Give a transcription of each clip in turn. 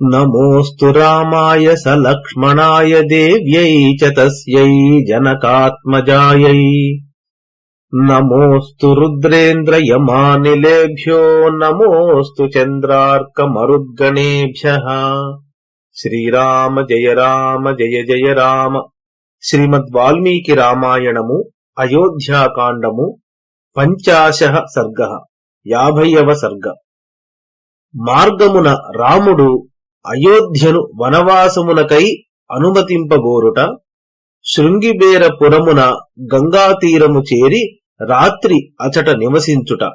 నమోస్తు రామాయ స లక్ష్మణాయ దేవ్యై చై జనకాత్మజాయ. జనకాత్మజాయై రుద్రేంద్రయమానిలేభ్యో రుద్రేంద్ర యమానిలేభ్యో నమోస్తు శ్రీరామ జయ రామ జయ జయ రామ. శ్రీమద్ వాల్మీకి రామాయణము అయోధ్యాకాండము పంచాశ సర్గ యాభయవ సర్గ. మార్గమున రాముడు అయోధ్యను వనవాసమునకై అనుమతింపగోరుట శృంగిబేరపురమున గంగాతీరము చేరి రాత్రి అచట నివసించుట.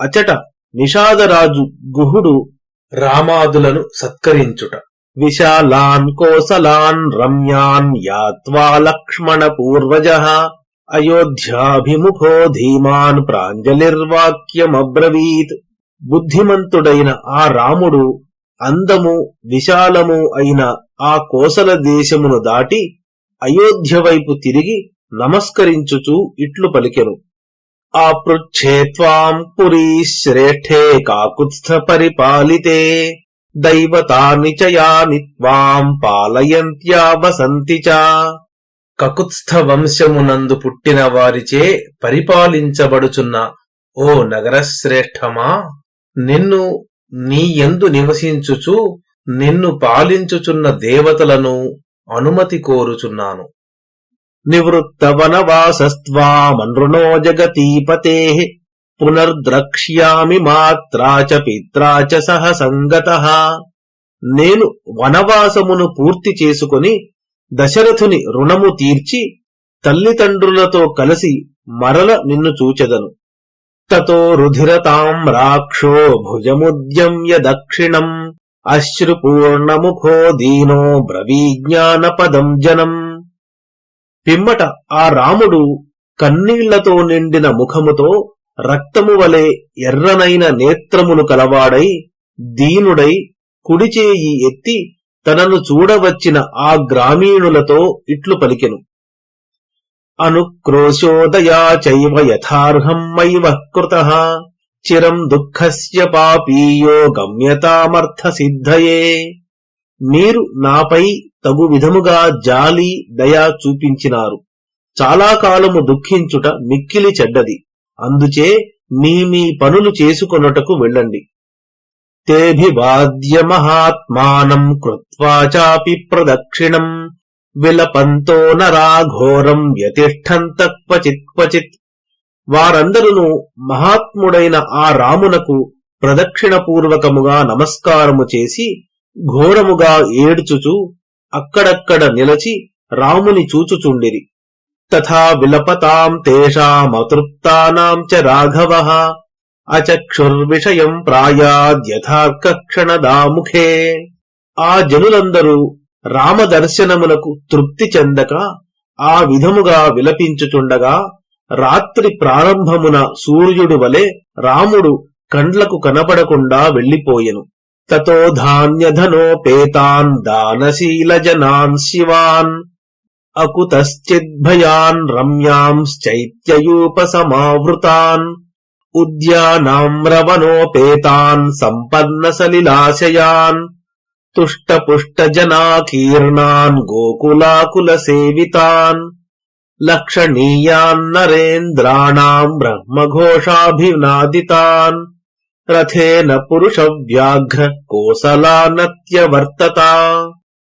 అచట నిషాదరాజు గుహుడు రామాదులను సత్కరించుట. విశాలాన్ కోసలాన్ రమ్యాన్ యాత్వా లక్ష్మణ పూర్వజ అయోధ్యాభిముఖో ధీమాన్ ప్రాంజలిర్వాక్యమబ్రవీత్. బుద్ధిమంతుడైన ఆ రాముడు అందము విశాలము అయిన ఆ కోసల దేశమును దాటి అయోధ్య వైపు తిరిగి నమస్కరించుచు ఇట్లు పలికెను. ఆ పృచ్ఛేత్వాం పురీ శ్రేష్ఠే కాకుత్స్థ పరిపాలితే దైవతాని త్వాం పాలయంత్యా వసంతి చ. కకుత్స్థ వంశమునందు పుట్టిన వారిచే పరిపాలించబడుచున్న ఓ నగరశ్రేష్ఠమా నిన్ను నీ ఎందు నివసించుచు నిన్ను పాలించుచున్న దేవతలను అనుమతి కోరుచున్నాను. నివృత్తవనవాసస్త్వామనృణో జగతీపతే పునర్ద్రక్ష్యామి మాత్రా చ పిత్రా చ సహ సంగత. నేను వనవాసమును పూర్తి చేసుకుని దశరథుని రుణము తీర్చి తల్లిదండ్రులతో కలిసి మరల నిన్ను చూచెదను. తతో రుధిరతాం రాక్షో భుజముద్యమ్య దక్షిణం అశ్రుపూర్ణముఖో దీనో బ్రవీజ్ఞానపదం జనం. పిమ్మట ఆ రాముడు కన్నీళ్ళతో నిండిన ముఖముతో రక్తము వలె ఎర్రనైన నేత్రములు కలవాడై దీనుడై కుడిచేయి ఎత్తి తనను చూడవచ్చిన ఆ గ్రామీణులతో ఇట్లు పలికెను. అనుక్రోశోదయా చైవ యథార్హం మైవ కృత. చిరం దుఃఖస్య పాపీయో గమ్యతామర్థ సిద్ధయే మీరు నాపై తగు విధముగా జాలి దయ చూపించినారు. చాలా కాలము దుఃఖించుట మిక్కిలి చెడ్డది. అందుచే మీ మీ పనులు చేసుకొనుటకు వెళ్ళండి. తేభివాద్య మహాత్మానం కృత్వా చాపి ప్రదక్షిణం. విలపంతో నరాఘోరం వ్యతిష్టంత క్వచిత్ క్వచిత్. వారందరూ మహాత్ముడైన ఆ రామునకు ప్రదక్షిణపూర్వకముగా నమస్కారము చేసి ఘోరముగా ఏడ్చుచు అక్కడక్కడ నిలచి రాముని చూచుచుండిరి. తథా విలపతాం తేషామతృప్తానాం చ రాఘవ. అచక్షుర్విషయం ప్రాయాద్యథార్కక్షణదాముఖే. ఆ జనులందరూ రామదర్శనమునకు తృప్తి చెందక ఆ విధముగా విలపించుచుండగా రాత్రి ప్రారంభమున సూర్యుడు వలె రాముడు కండ్లకు కనపడకుండా వెళ్ళిపోయెను తతో ధాన్యధనోపేతాన్ దానశీల జనాన్ శివాన్ అకుతశ్చిద్భయాన్ రమ్యాంశ్చైత్యయూపసమావృతాన్ ఉద్యానామ్రవనోపేతాన్ సంపన్న సలిలాశయాన్ తుష్టపుష్టజనాకీర్ణాన్ గోకులాకుల సేవితాన్ లక్షణీయాన్నరేంద్రాణాం బ్రహ్మఘోషాభినాదితాన్ రథేన పురుష వ్యాఘ్ర కోసలానత్యవర్తత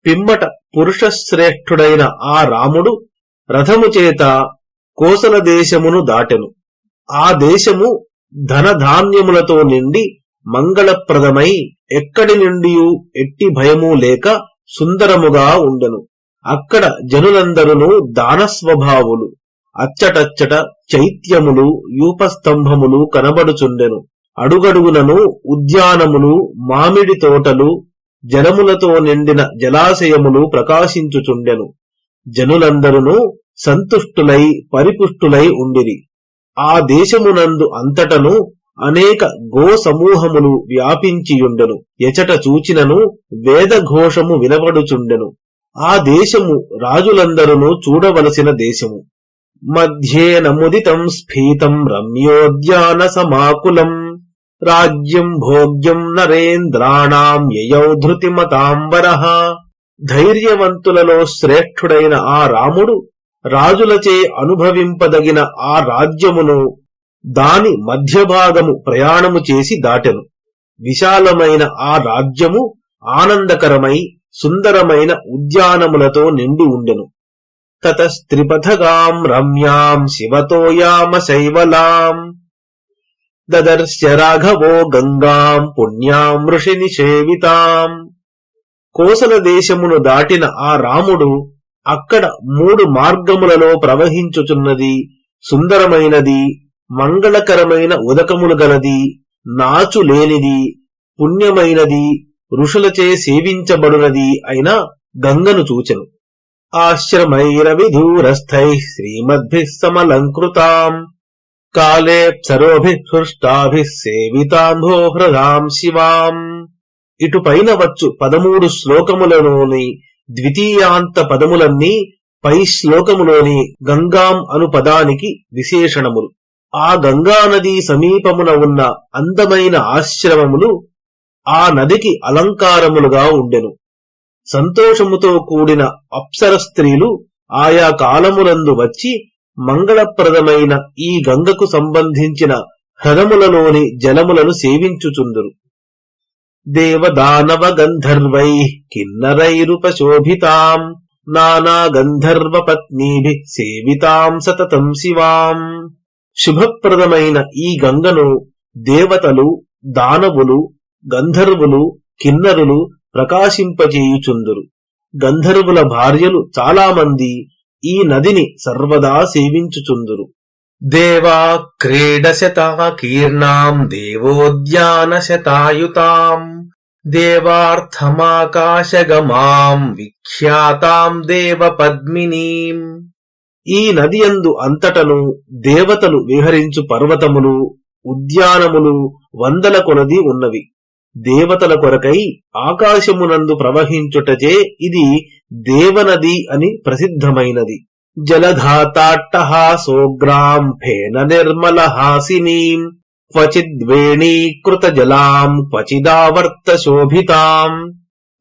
పిమ్మట పురుషశ్రేష్ఠుడైన ఆ రాముడు రథము చేత కోసల దేశమును దాటెను. ఆ దేశము ధనధాన్యములతో నిండి మంగళప్రదమై ఎక్కడి నుండి ఎట్టి భయము లేక సుందరముగా ఉండెను. అక్కడ జనులందరూ దానస్వభావులు అచ్చటచ్చట చైత్యములు యూపస్తంభములు కనబడుచుండెను. అడుగడుగునను ఉద్యానములు మామిడి తోటలు జలములతో నిండిన జలాశయములు ప్రకాశించుచుండెను. జనులందరూ సంతుష్టులై పరిపుష్టులై ఉండిరి. ఆ దేశమునందు అంతటను అనేక గో సమూహములు వ్యాపించియుండెను. ఎచట చూచినను వేదఘోషము వినబడుచుండెను. ఆ దేశము రాజులందరూ చూడవలసిన దేశము. మధ్యే నముదితం స్ఫీతం రమ్యోద్యాన సమాకులం. రాజ్యం భోగ్యం నరేంద్రాణం యయౌ ధృతిమతాంబరః. ధైర్యవంతులలో శ్రేష్ఠుడైన ఆ రాముడు రాజులచే అనుభవింపదగిన ఆ రాజ్యమును దాని మధ్యభాగము ప్రయాణము చేసి దాటెను. విశాలమైన ఆ రాజ్యము ఆనందకరమై సుందరమైన ఉద్యానములతో నిండి ఉండెను. తతస్త్రిపథగాం రమ్యాం శివతోయామ శైవలాం. దదర్శ రాఘవో గంగాం పుణ్యాం ఋషిని సేవితాం. కోసల దేశమును దాటిన ఆ రాముడు అక్కడ మూడు మార్గములలో ప్రవహించుచున్నది సుందరమైనది మంగళకరమైన ఉదకములు గలది నాచు లేనిది పుణ్యమైనది ఋషులచే సేవించబడునది అయిన గంగను చూచెను. ఆశ్రమైరవిధూరస్థై శ్రీమద్భి సమలంకృతాం. కాలేప్సరోభి హృష్టాభి సేవితాంభో హృదాం శివాం. ఇటుపైన వచ్చు పదమూడు శ్లోకములలోని ద్వితీయాంత పదములన్నీ పై శ్లోకములోని గంగాం అను పదానికి విశేషణములు. ఆ గంగానదీ సమీపమున ఉన్న అందమైన ఆశ్రమములు ఆ నదికి అలంకారములుగా ఉండెను. సంతోషముతో కూడిన అప్సర స్త్రీలు ఆయా కాలములందు వచ్చి మంగళప్రదమైన ఈ గంగకు సంబంధించిన హ్రదములలోని జలములను సేవించుచుందురు. దేవదానవ గంధర్వై కిన్నరైరుపశోభితాం నానా గంధర్వ పత్నీభి సేవితాం సతతం శివాం. శుభప్రదమైన ఈ గంగను దేవతలు దానవులు గంధర్వులు కిన్నరులు ప్రకాశింపజేయుచుందురు. గంధర్వుల భార్యలు చాలామంది ఈ నదిని సర్వదా సేవించుచుందురు. దేవా క్రీడశతాకీర్ణాం దేవోద్యానశతాయుతాం. దేవార్థమాకాశగమాం విఖ్యాతాం దేవ పద్మినీం ఈ నదియందు అంతటను దేవతలు విహరించు పర్వతములు ఉద్యానములు వందల కొనది ఉన్నవి. దేవతల కొరకై ఆకాశమునందు ప్రవహించుటచే ఇది దేవనది అని ప్రసిద్ధమైనది. జలధాతాట్టహాసోగ్రాం ఫేన నిర్మల హాసినీం క్వచిద్వేణీకృత జలాం క్వచిదావర్త శోభితాం.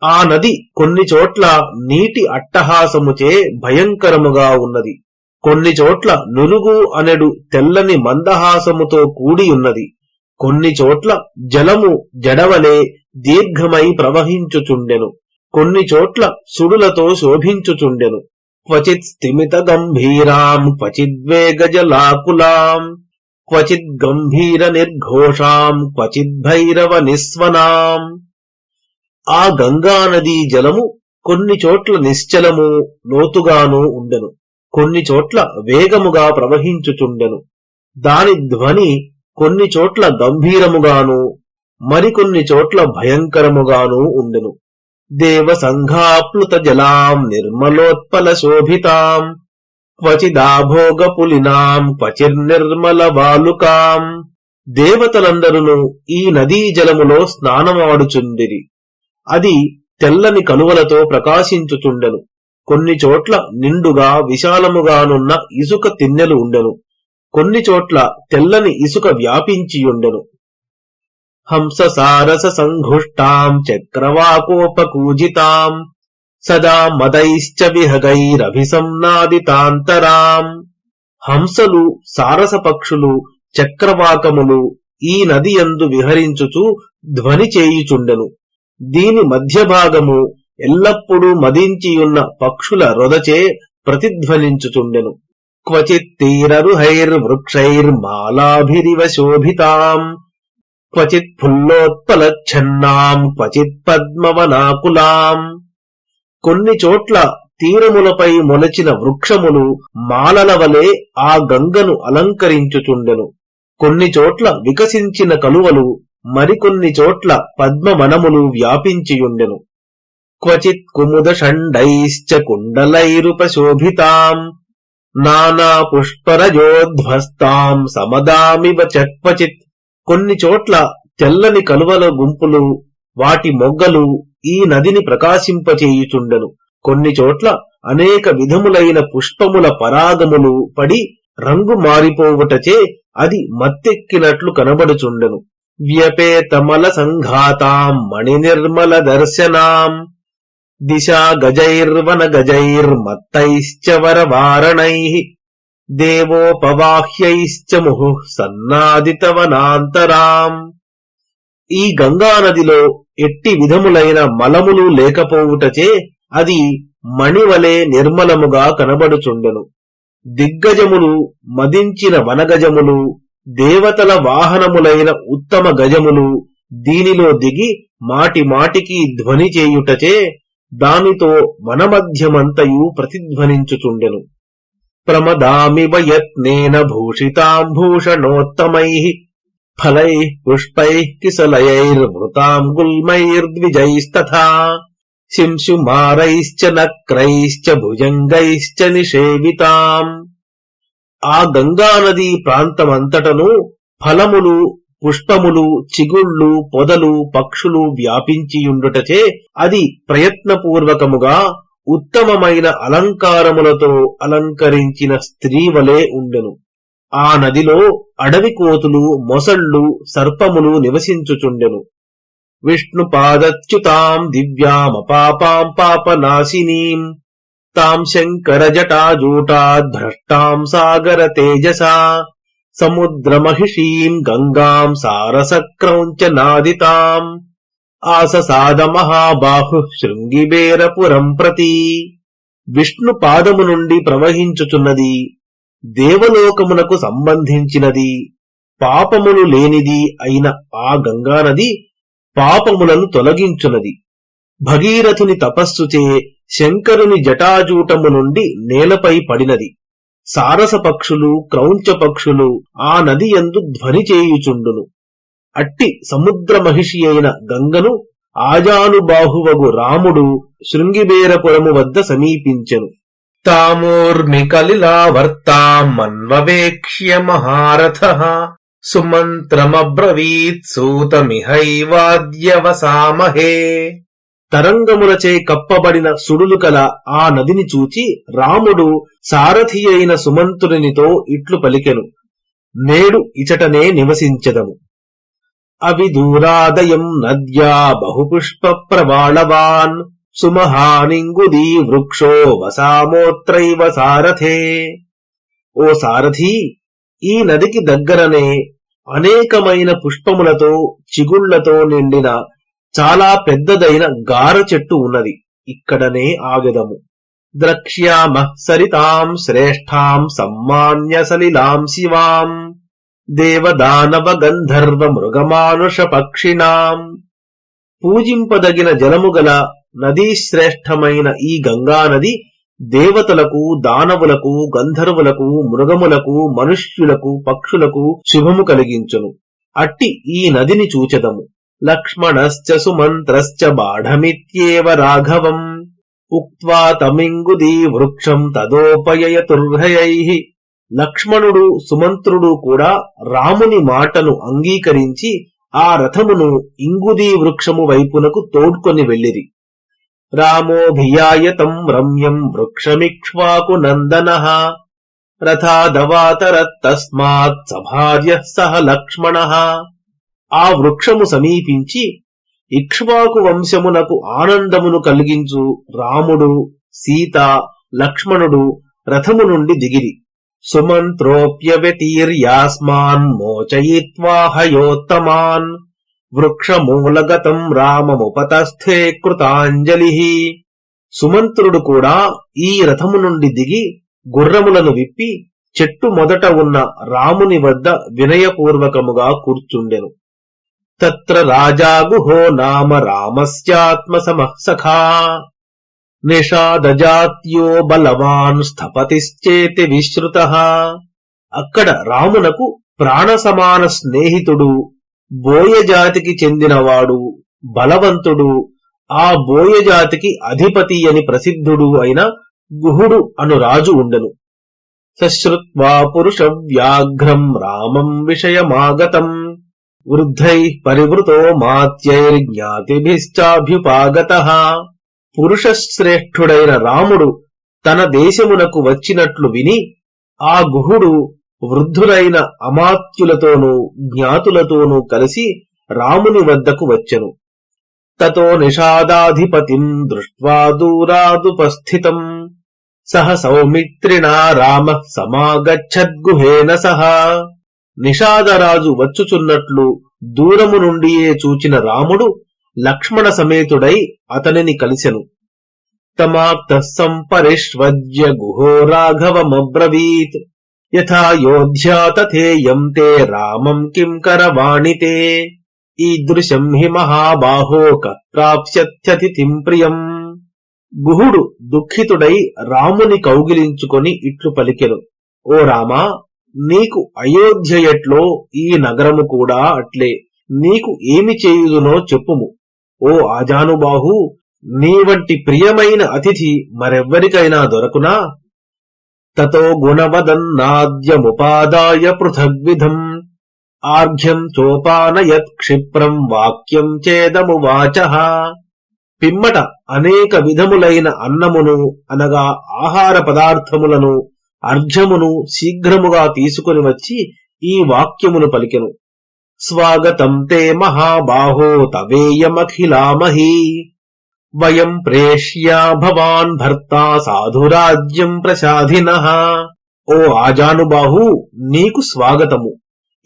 ఆ నది కొన్ని చోట్ల నీటి అట్టహాసముచే భయంకరముగా ఉన్నది. కొన్ని చోట్ల నురుగు అనెడు తెల్లని మందహాసముతో కూడి ఉన్నది కొన్ని చోట్ల జలము జడవలే దీర్ఘమై ప్రవహించుచుండెను. కొన్ని చోట్ల సుడులతో శోభించుచుండెను. క్వచిత్ స్థిమిత గంభీరాం క్వచిద్వేగజలాకులాం క్వచిద్ గంభీర నిర్ఘోషాం క్వచిద్భైరవ నిస్వనాం. ఆ గంగానదీ జలము కొన్ని చోట్ల నిశ్చలము లోతుగాను ఉండెను. కొన్ని చోట్ల వేగముగా ప్రవహించుచుండెను. దాని ధ్వని కొన్ని చోట్ల గంభీరముగాను మరికొన్ని చోట్ల భయంకరముగాను ఉండెను. దేవ సంఘాప్లుత జలాం నిర్మలోత్పల శోభితాం క్వచిదాభోగ పులినాం క్వచిర్నిర్మల వాలుకాం దేవతలందరును ఈ నదీ జలములో స్నానమాడుచుండిరి. అది తెల్లని కనువలతో ప్రకాశించుచుండెను. కొన్ని చోట్ల నిండుగా విశాలముగానున్న ఇసుక తిన్నెలు ఉండెను. కొన్ని చోట్ల తెల్లని ఇసుక వ్యాపించియుండెను. హంస సారస సంఘుష్టాం చక్రవాకోపకూజితాం సదా మదైశ్చ విహగైరభిసంనాదితాంతరాం. హంసలు సారస పక్షులు చక్రవాకములు ఈ నది యందు విహరించుచు ధ్వని చేయుచుండెను. దీని మధ్యభాగము ఎల్లప్పుడూ మదించియున్న పక్షుల రొదచే ప్రతిధ్వనించుచుండెను. క్వచిత్ తీరరుహైర్వృక్షైర్మాలాభిరివ శోభితాం క్వచిత్ ఫుల్లోత్పలచ్ఛన్నాం క్వచిత్ పద్మవనాకులాం. కొన్ని చోట్ల తీరములపై మొలచిన వృక్షములు మాలల వలె ఆ గంగను అలంకరించుచుండెను. కొన్ని చోట్ల వికసించిన కలువలు మరికొన్ని చోట్ల పద్మవనములు వ్యాపించియుండెను. క్వచిత్ కుముద షండైశ్చ కుండలైరుపశోభితాం నానా పుష్పరజోధ్వస్తాం సమదామివ చక్వచిత్ కొన్ని చోట్ల తెల్లని కలువల గుంపులు వాటి మొగ్గలు ఈ నదిని ప్రకాశింపచేయుచుండెను. కొన్ని చోట్ల అనేక విధములైన పుష్పముల పరాగములు పడి రంగు మారిపోవుటచే అది మత్తెక్కినట్లు కనబడుచుండెను. వ్యపేతమల సంఘాతాం మణినిర్మల దర్శనాం దిశా గజైర్వన గజైర్మత్తైశ్చ వరవారణైః దేవోపవాహ్యైశ్చ ముహు సన్నాదితవనాంతరాం ఈ గంగానదిలో ఎట్టి విధములైన మలములు లేకపోవుటచే అది మణివలే నిర్మలముగా కనబడుచుండెను. దిగ్గజములు మదించిన వనగజములు దేవతల వాహనములైన ఉత్తమ గజములు దీనిలో దిగి మాటి మాటికి ధ్వని చేయుటచే దానితో వనమధ్యమంతయు ప్రతిధ్వనించుచుండెను. ప్రమదామివ యత్నేన భూషితాంభూషణోత్తమై ఫలై పుష్పై కిసలయైర్వృతాం గుల్మైర్ద్విజైస్తథా శింశుమారైశ్చ నక్రైశ్చ భుజంగైశ్చ నిషేవితాం. ఆ గంగానదీ ప్రాంతమంతటను ఫలములు పుష్పములు చిగుళ్ళు పొదలు పక్షులు వ్యాపించియుండుటచే అది ప్రయత్నపూర్వకముగా ఉత్తమమైన అలంకారములతో అలంకరించిన స్త్రీ వలె ఉండెను. ఆ నదిలో అడవి కోతులు మొసళ్ళు సర్పములు నివసించుచుండెను. విష్ణుపాదచ్యుతాం దివ్యామపాపాం పాపనాశినీం తాం శంకర జటాజూటాద్భ్రష్టాం సాగర తేజసా సముద్రమహిషీం గంగాం సారసక్రౌంచ నాదితాం. ఆససాద మహాబాహు శృంగిబేరపురం ప్రతి. విష్ణు పాదము నుండి ప్రవహించుచున్నది దేవలోకమునకు సంబంధించినది పాపములు లేనిది అయిన ఆ గంగానది పాపములను తొలగించునది. భగీరథుని తపస్సుచే శంకరుని జటాజూటము నుండి నేలపై పడినది. సారస పక్షులు క్రౌంచ పక్షులు ఆ నది ఎందు ధ్వని చేయుచుండును. అట్టి సముద్ర మహిషి అయిన గంగను ఆజానుబాహువగు రాముడు శృంగిబేరపురము వద్ద సమీపించెను. మన్వవేక్ష్య మహారథ. సుమంత్రమబ్రవీత్ సూతమిహైవాద్యవసామహే. తరంగములచే కప్పబడిన సుడులు కల ఆ నదిని చూచి రాముడు సారథి అయిన సుమంతునితో ఇట్లు పలికెను. నేడు ఇచటనే నివసించదము. అవిదూరాదయం నద్యా బహుపుష్ప ప్రవాళవాన్ సుమహానింగుదీ వృక్షో వసామోత్రైవ సారథే. ఓ సారథి ఈ నదికి దగ్గరనే అనేకమైన పుష్పములతో చిగుళ్ళతో నిండిన చాలా పెద్దదైన గార చెట్టు ఉన్నది. ఇక్కడనే ఆగదము. ద్రక్ష్యామ సరితాం శ్రేష్ఠాం సమ్మాన్య సలిలాం శివాం. దేవదానవ గంధర్వ మృగమానుష పక్షిణాం. పూజింపదగిన జలముగల నదీ శ్రేష్టమైన ఈ గంగానది దేవతలకు దానవులకు గంధర్వులకు మృగములకు మనుష్యులకు పక్షులకు శుభము కలిగించును. అట్టి ఈ నదిని చూచెదము. లక్ష్మణశ్చ సుమంత్రశ్చ బాఢమిత్యేవ రాఘవం ఉక్వా తమింగుదీ వృక్షం తదోపయతుర్హయై లక్ష్మణుడు సుమంత్రుడు కూడా రాముని మాటను అంగీకరించి ఆ రథమును ఇంగుదీ వృక్షము వైపునకు తోడ్కొని వెళ్ళిరి. రామోభియాయతం రమ్యం వృక్షమిక్ష్వాకు నందన। రథాదవాతరత్తస్మాత్ సభార్య సహ లక్ష్మణ। ఆ వృక్షము సమీపించి ఇక్ష్వాకు వంశమునకు ఆనందమును కలిగించు రాముడు సీత లక్ష్మణుడు రథము నుండి దిగిరి. సుమంత్రోప్యవతీర్యాస్మాన్ మోచయిత్వా హయోత్తమాన్ వృక్షమూలగతం రామముపతస్థే కృతాంజలి. సుమంత్రుడు కూడా ఈ రథము నుండి దిగి గుర్రములను విప్పి చెట్టు మొదట ఉన్న రాముని వద్ద వినయపూర్వకముగా కూర్చుండెను. తత్ర రాజాగుహో నామ రామస్యాత్మ సమసఖా నిషాదజాత్యో బలవాన్ స్థపతిశ్చేతి విశ్రుత. అక్కడ రామునకు ప్రాణ సమాన స్నేహితుడు బోయజాతికి చెందినవాడు బలవంతుడు ఆ బోయజాతికి అధిపతి అని ప్రసిద్ధుడు అయిన గుహుడు అను రాజు ఉండెను. సశ్రుత్వా పురుష వ్యాఘ్రం రామం విషయమాగతం. వృద్ధై పరివృతో మాత్యైర్జ్ఞాతిభిశ్చాభ్యుపాగత. పురుషశ్రేష్ఠుడైన రాముడు తన దేశమునకు వచ్చినట్లు విని ఆ గుహుడు వృద్ధులైన అమాత్యులతోనూ జ్ఞాతులతోనూ కలిసి రాముని వద్దకు వచ్చెను. తతో నిషాదాధిపతిం దృష్ట్వా దూరాదుపస్థితం. సహ సౌమిత్రిణా రామ సమాగచ్చద్గుహేన సహా. నిషాదరాజు వచ్చుచున్నట్లు దూరము నుండియే చూచిన రాముడు లక్ష్మణ సమేతుడై అతనిని కలిసెను. తమాప్త సంపరిష్వజ్య గుహో రాఘవమబ్రవీత్. యథా యోధ్యా తథేయం తే రామం కిం కరవాణితే. ఈదృశం హి మహాబాహో ప్రాప్స్యత్యతిథిం ప్రియం. గుహుడు దుఃఖితుడై రాముని కౌగిలించుకొని ఇట్లు పలికెను. ఓ రామా నీకు అయోధ్య ఎట్లో ఈ నగరము కూడా అట్లే. నీకు ఏమి చేయుదునో చెప్పుము. ఓ ఆజానుబాహు నీ వంటి ప్రియమైన అతిథి మరెవ్వరికైనా దొరకునా? తతో గుణవదన్నాద్యముపాదాయ పృథగ్విధం. ఆర్ఘ్యం చోపానయత్ క్షిప్రం వాక్యం చేదము వాచ. పిమ్మట అనేక విధములైన అన్నమును అనగా ఆహార పదార్థములను అర్ఘ్యమును శీఘ్రముగా తీసుకుని వచ్చి ఈ వాక్యమును పలికెను. స్వాగతం తే మహాబాహో తవేయమఖిలామహీ. వయం ప్రేష్యా భవాన్ భర్త సాధురాజ్యం ప్రసాధిన. ఓ ఆజానుబాహు నీకు స్వాగతము.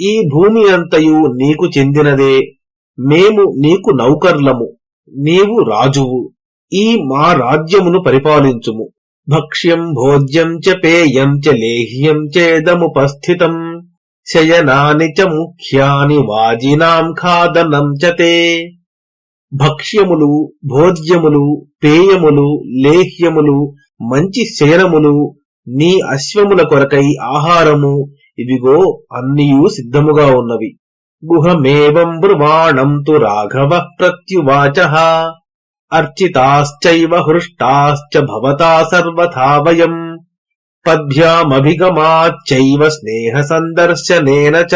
ఈ భూమి అంతయు నీకు చెందినదే. మేము నీకు నౌకర్లము. నీవు రాజువు. ఈ మా రాజ్యమును పరిపాలించుము. భక్ష్యం భోజ్యం చ పేయం చ లేహ్యం చేదముపస్థితం. శయనాని చ ముఖ్యాని వాజినాం ఖాదనం చ తే. భక్ష్యములు భోజ్యములు పేయములు లేహ్యములు మంచి శయనములు నీ అశ్వముల కొరకై ఆహారము ఇవిగో అన్నియూ సిద్ధముగా ఉన్నవి. గుహమేవం బ్రువాణం తు రాఘవ ప్రత్యువాచ. అర్చితాశ్చైవ హృష్టాశ్చ భవతా సర్వథా వయం పద్భ్యామభిగమాచ్చైవ స్నేహ సందర్శనేన చ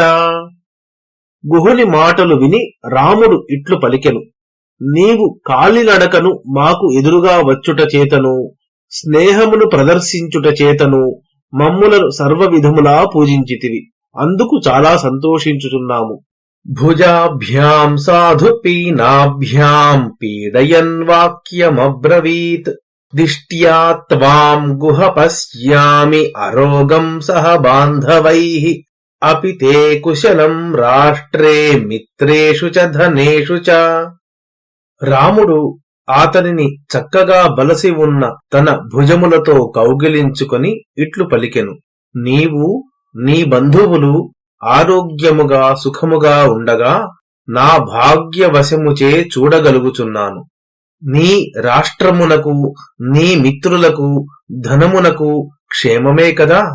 గుహుని మాటలు విని రాముడు ఇట్లు పలికెను। నీవు కాలినడకను మాకు ఎదురుగా వచ్చుట చేతను స్నేహమును ప్రదర్శించుట చేతను మమ్ములను సర్వ విధములా పూజించితివి। అందుకు చాలా సంతోషించుచున్నాము। భుజాభ్యాం సాధు పీనాభ్యాం పీడయన్ వాక్యమబ్రవీత్ దిష్ట్యా త్వాం గుహ పశ్యామి అరోగం సహ బాంధవై అపి తే కుశలం రాష్ట్రే మిత్రేషు చ ధనేషు చ రాముడు అతనిని చక్కగా బలసి ఉన్న తన భుజములతో కౌగిలించుకొని ఇట్లు పలికెను. నీవు నీ బంధువులు ఆరోగ్యముగా సుఖముగా ఉండగా నా భాగ్యవశముచే చూడగలుగుచున్నాను. నీ రాష్ట్రమునకు నీ మిత్రులకు ధనమునకు క్షేమమే కదా?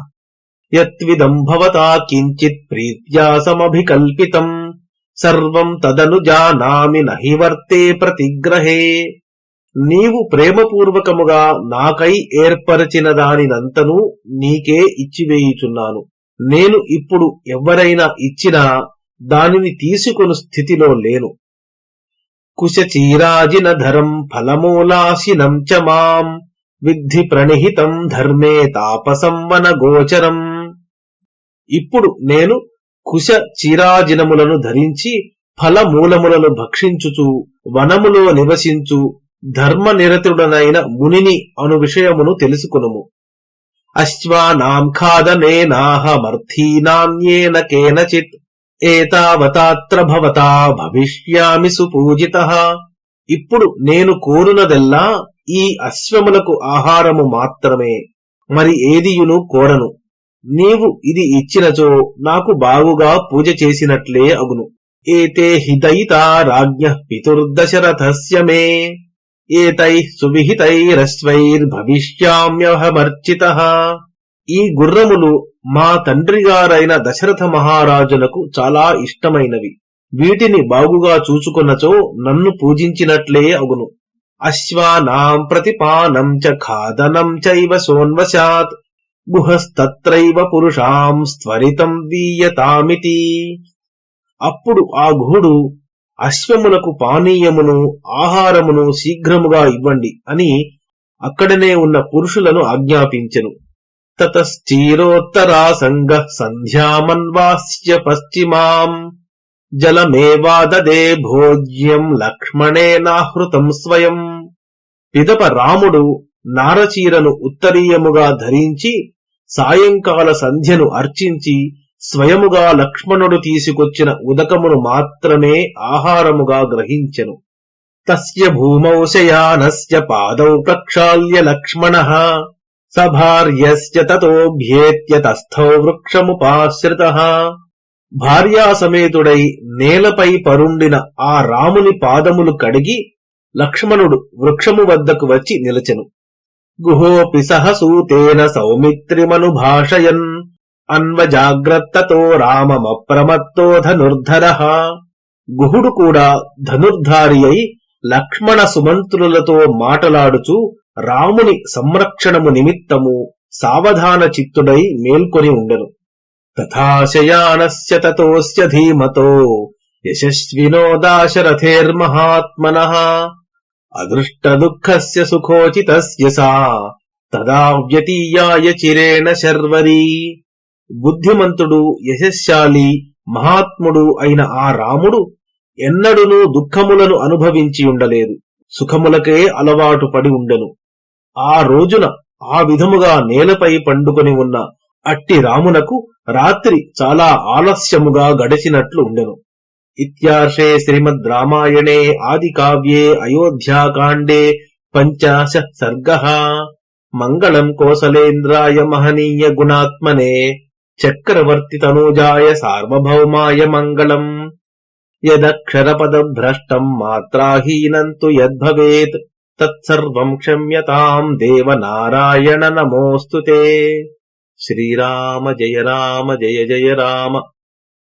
యత్విదం భవతా కించిత్ ప్రీత్యా సమభికల్పితం సర్వం తదను జానామి నహి వర్తే ప్రతిగ్రహే. నీవు ప్రేమపూర్వకముగా నాకై ఏర్పరచిన దానినంతను నీకే ఇచ్చివేయుచున్నాను. నేను ఇప్పుడు ఎవరైనా ఇచ్చినా దానిని తీసుకొను స్థితిలో లేను. కుశచీరాజిన ధరం ఫలమూలాశినం చ మాం. విద్ధి ప్రణిహితం ధర్మే తాపసంవన గోచరం. ఇప్పుడు నేను కుశ చిరాజినములను ధరించి ఫలమూలములను భక్షించుచు వనములో నివసించు ధర్మనిరతుడనైన మునిని అను విషయమును తెలుసుకునుము. అశ్వానాం ఖాదనేనాహమర్థీనాన్యేన కేనచిత్ ఏతావతాత్ర భవతా భవిష్యామి సుపూజిత ఇప్పుడు నేను కోరునదెల్లా ఈ అశ్వములకు ఆహారము మాత్రమే మరి ఏదియును కోరను నీవు ఇది ఇచ్చినచో నాకు బాగుగా పూజ చేసినట్లే అగును ఏతే హితయితా రాజ్ఞ పితుర్దశరథస్య మే ఏతైః సువిహితైరస్వైర్భవిష్యామ్యహమర్చిత. ఈ గుర్రములు మా తండ్రిగారైన దశరథ మహారాజులకు చాలా ఇష్టమైనవి. వీటిని బాగుగా చూచుకున్నచో నన్ను పూజించినట్లే అగును. అశ్వానాం ప్రతిపానం చ ఖాదనం చైవ సోన్వశాత్. గుహస్తత్రైవ పురుషాం స్త్వరితం దీయతామితి అప్పుడు ఆ గుహుడు అశ్వములకు పానీయమును ఆహారమును శీఘ్రముగా ఇవ్వండి అని అక్కడనే ఉన్న పురుషులను ఆజ్ఞాపించెను. తతశ్చీరోత్తరా సంగ సంధ్యామన్వాస్య పశ్చిమాం. జలమేవాదదే భోజ్యం లక్ష్మణేనాహృతం స్వయం. పిదప రాముడు నారచీరను ఉత్తరీయముగా ధరించి సాయంకాల సంధ్యను అర్చించి స్వయముగా లక్ష్మణుడు తీసుకొచ్చిన ఉదకమును మాత్రమే ఆహారముగా గ్రహించెను. తస్య భూమౌశయానస్య పాదౌ ప్రక్షాళ్య లక్ష్మణ. సభార్యస్య తతోభ్యేత్య తస్థౌ వృక్షముపాశ్రిత. భార్యా సమేతుడై నేలపై పరుండిన ఆ రాముని పాదములు కడిగి లక్ష్మణుడు వృక్షము వద్దకు వచ్చి నిలచెను. గుహోపి సహసూతేన సౌమిత్రిమనుభాషయన్. అన్వజాగ్రత్తతో రామమప్రమత్తో ధనుర్ధర గుహుడు కూడా ధనుర్ధారి అయి లక్ష్మణ సుమంత్రులతో మాటలాడుచూ రాముని సంరక్షణము నిమిత్తము సావధాన చిత్తుడై మేల్కొని ఉండెను. తథాశయానస్య తతోస్య ధీమతో యశస్వినో దాశరథేర్మహాత్మన. అదృష్ట దుఃఖస్య సుఖోచితస్య సా తదా వ్యతీయాయ చిరేణ శర్వరీ. బుద్ధిమంతుడు యశస్శాలి మహాత్ముడు అయిన ఆ రాముడు ఎన్నడునూ దుఃఖములను అనుభవించి ఉండలేదు. సుఖములకే అలవాటు పడి ఉండెను. ఆ రోజున ఆ విధముగా నేలపై పండుకొని ఉన్న అట్టి రామునకు రాత్రి చాలా ఆలస్యముగా గడిచినట్లు ఉండెను. ఇత్యార్షే శ్రీమద్ రామాయణే ఆది కావ్యే అయోధ్యాకాండే పంచాశ సర్గ. మంగళం కోసలేంద్రాయ మహనీయ గుణాత్మనే. चक्रवर्ति तनूजाय सार्वभौमाय मङ्गलम् यदक्षरपदभ्रष्टम् मात्राहीनम् तु यद्भवेत् तत्सर्वम् क्षम्यताम् देवनारायण नमोऽस्तु ते श्रीराम जय राम जय जय राम